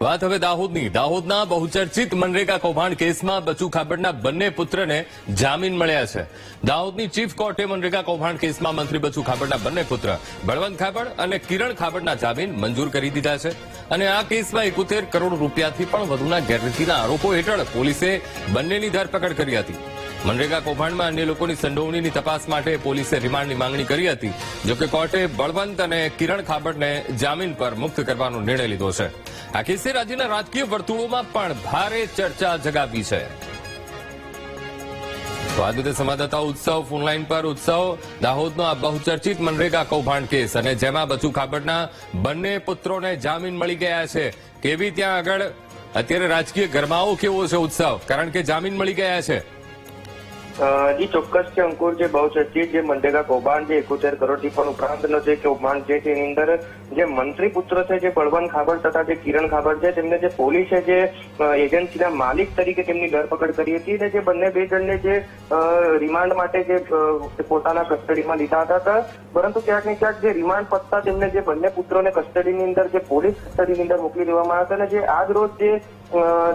વાત હવે દાહોદની. દાહોદના બહુચર્ચિત મનરેગા કૌભાંડ કેસમાં બચુ ખાબડના બંને પુત્રને જામીન મળ્યા છે. દાહોદની ચીફ કોર્ટે મનરેગા કૌભાંડ કેસમાં મંત્રી બચુ ખાબડના બંને પુત્ર, બળવંત ખાબડ અને કિરણ ખાબડના જામીન મંજૂર કરી દીધા છે. અને આ કેસમાં એકોતેર કરોડ રૂપિયાથી પણ વધુના ગેરરીતિના આરોપો હેઠળ પોલીસે બંનેની ધરપકડ કરી હતી. મનરેગા કૌભાંડમાં અન્ય લોકોની સંડોવણીની તપાસ માટે પોલીસે રિમાન્ડની માંગણી કરી હતી, જોકે કોર્ટે બળવંત અને કિરણ ખાબડને જામીન પર મુક્ત કરવાનો નિર્ણય લીધો છે. આ કેસે રાજ્યના રાજકીય વર્તુળોમાં પણ ભારે ચર્ચા જગાવી છે. તો આ રીતે સંવાદદાતા ઉત્સવ ફોનલાઈન પર. ઉત્સવ, દાહોદનો આ બહુચર્ચિત મનરેગા કૌભાંડ કેસ અને જેમાં બચુ ખાબડના બંને પુત્રોને જામીન મળી ગયા છે. કેવી ત્યાં આગળ? અત્યારે રાજકીય ગરમાવો કેવો છે ઉત્સવ? કારણ કે જામીન મળી ગયા છે. જી, ચોક્કસ છે, અંકુર, જે બહુ ચર્ચિત જે મનરેગા કૌભાંડ, જે એકોતેર કરોડથી પણ ઉપરાંતનો જે કૌભાંડ છે, તેની અંદર જે મંત્રી પુત્ર છે, જે બળવંત ખાબડ તથા જે કિરણ ખાબડ છે, તેમને જે પોલીસે જે એજન્સીના માલિક તરીકે તેમની ધરપકડ કરી હતી અને જે બંને બે જણને જે રિમાન્ડ માટે જે પોતાના કસ્ટડીમાં લીધા હતા. પરંતુ ક્યાંક ને ક્યાંક જે રિમાન્ડ પત્તા તેમને જે બંને પુત્રોને કસ્ટડીની અંદર જે પોલીસ કસ્ટડીની અંદર મોકલી દેવામાં આવ્યા હતા અને જે આજ રોજ જે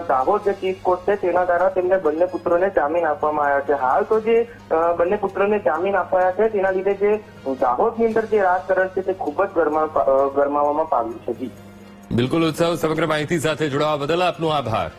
દાહોદ જે ચીફ કોર્ટ છે, તેના દ્વારા તેમને બંને પુત્રોને જામીન આપવામાં આવ્યા છે હાલ તો જે બંને પુત્રને જામીન અપાયા છે, તેના લીધે જે દાહોદની અંદર જે રાજકારણ છે, તે ખૂબ જ ગરમાવામાં પામ્યું છે. જી. બિલકુલ ઉત્સવ સમગ્ર માહિતી સાથે જોડાવા બદલ આપનો આભાર.